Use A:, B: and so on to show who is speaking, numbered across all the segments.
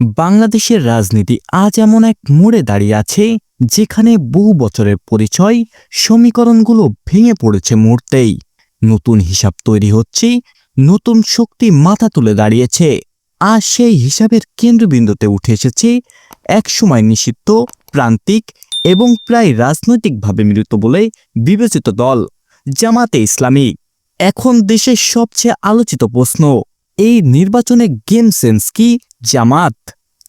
A: বাংলাদেশের রাজনীতি আজ এমন এক মোড়ে দাঁড়িয়ে আছে যেখানে বহু বছরের পরিচয় সমীকরণগুলো ভেঙে পড়েছে মুহূর্তেই। নতুন হিসাব তৈরি হচ্ছে, নতুন শক্তি মাথা তুলে দাঁড়িয়েছে, আর সেই হিসাবের কেন্দ্রবিন্দুতে উঠে এসেছে একসময় নিষিদ্ধ, প্রান্তিক এবং প্রায় রাজনৈতিকভাবে মৃত বলে বিবেচিত দল, জামাতে ইসলামী। এখন দেশের সবচেয়ে আলোচিত প্রশ্ন, এই নির্বাচনে গেম সেন্স কি? জামাত,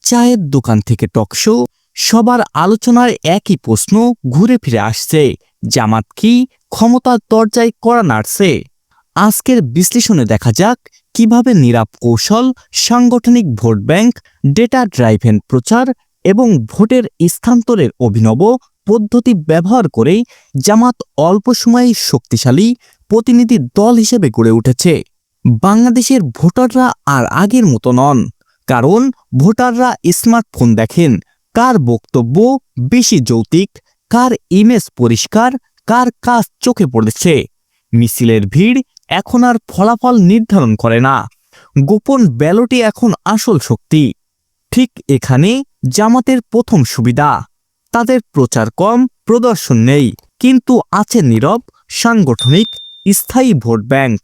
A: চায়ের দোকান থেকে টকশো সবার আলোচনার একই প্রশ্ন ঘুরে ফিরে আসছে, জামাত কি ক্ষমতার দরজায় করা নাড়ছে? আজকের বিশ্লেষণে দেখা যাক কীভাবে নিরাপ কৌশল, সাংগঠনিক ভোট ব্যাংক, ডেটা ড্রাইভেন প্রচার এবং ভোটের স্থানান্তরের অভিনব পদ্ধতি ব্যবহার করে জামাত অল্প সময়ে শক্তিশালী প্রতিনিধি দল হিসেবে গড়ে উঠেছে। বাংলাদেশের ভোটাররা আর আগের মতো নন। কারণ ভোটাররা স্মার্টফোন দেখেন, কার বক্তব্য বেশি যৌতিক কার ইমেজ পরিষ্কার, কার কাজ চোখে পড়েছে। মিছিলের ভিড় এখন আর ফলাফল নির্ধারণ করে না। গোপন ব্যালটই এখন আসল শক্তি। ঠিক এখানে জামাতের প্রথম সুবিধা, তাদের প্রচার কম, প্রদর্শন নেই, কিন্তু আছে নীরব, সাংগঠনিক, স্থায়ী ভোট ব্যাংক।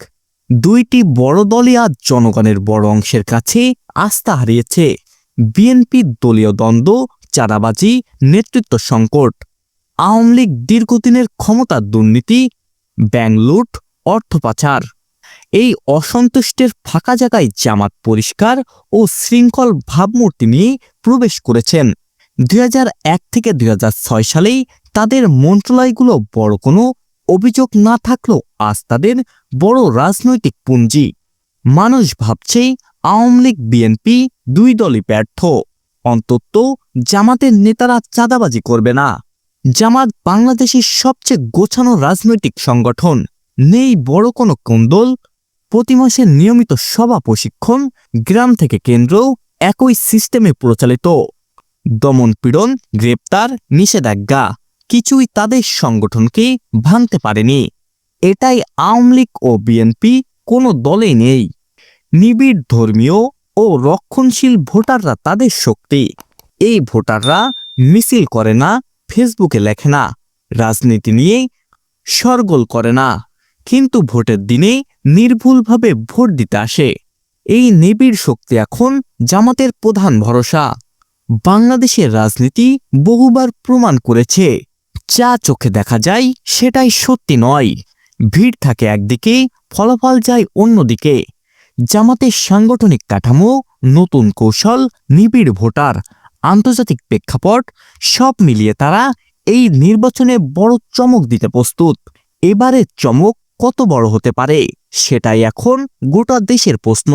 A: দুইটি বড় দলই আজ জনগণের বড় অংশের কাছে আস্থা হারিয়েছে বিএনপি দলীয় দ্বন্দ্ব, চাঁদাবাজি, নেতৃত্ব সংকট। আওয়ামী লীগ দীর্ঘদিনের ক্ষমতার দুর্নীতি ব্যাংক লুট, অর্থ পাচার। এই অসন্তুষ্টের ফাঁকা জায়গায় জামাত পরিষ্কার ও শৃঙ্খল ভাবমূর্তি নিয়ে প্রবেশ করেছেন। দুই হাজার এক থেকে দুই হাজার ছয় সালেই তাদের মন্ত্রণালয়গুলো বড় কোনো অভিযোগ না থাকলেও আজ তাদের বড় রাজনৈতিক পুঞ্জি। মানুষ ভাবছে আওয়ামী লীগ, বিএনপি দুই দলই ব্যর্থ। অন্তত জামাতের নেতারা চাঁদাবাজি করবে না। জামাত বাংলাদেশের সবচেয়ে গোছানো রাজনৈতিক সংগঠন। নেই বড় কোনো কোন্দল। প্রতি মাসে নিয়মিত সভা প্রশিক্ষণ, গ্রাম থেকে কেন্দ্র একই সিস্টেমে প্রচালিত। দমনপীড়ন গ্রেপ্তার, নিষেধাজ্ঞা, কিছুই তাদের সংগঠনকে ভাঙতে পারেনি। এটাই আওয়ামী লীগ ও বিএনপি কোনো দলে নেই। নিবিড় ধর্মীয় ও রক্ষণশীল ভোটাররা তাদের শক্তি। এই ভোটাররা মিছিল করে না, ফেসবুকে লেখে না, রাজনীতি নিয়ে সরগোল করে না, কিন্তু ভোটের দিনে নির্ভুলভাবে ভোট দিতে আসে। এই নিবিড় শক্তি এখন জামাতের প্রধান ভরসা। বাংলাদেশের রাজনীতি বহুবার প্রমাণ করেছে। যা চোখে দেখা যায় সেটাই সত্যি নয়। ভিড় থাকে একদিকে, ফলাফল যায় অন্যদিকে। জামাতের সাংগঠনিক কাঠামো, নতুন কৌশল, নিবিড় ভোটার, আন্তর্জাতিক প্রেক্ষাপট, সব মিলিয়ে তারা এই নির্বাচনে বড় চমক দিতে প্রস্তুত। এবারের চমক কত বড় হতে পারে, সেটাই এখন গোটা দেশের প্রশ্ন।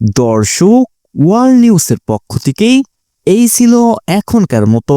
A: দর্শক, ওয়ার্ল্ড নিউজের পক্ষ থেকেই এই ছিল এখনকার মতো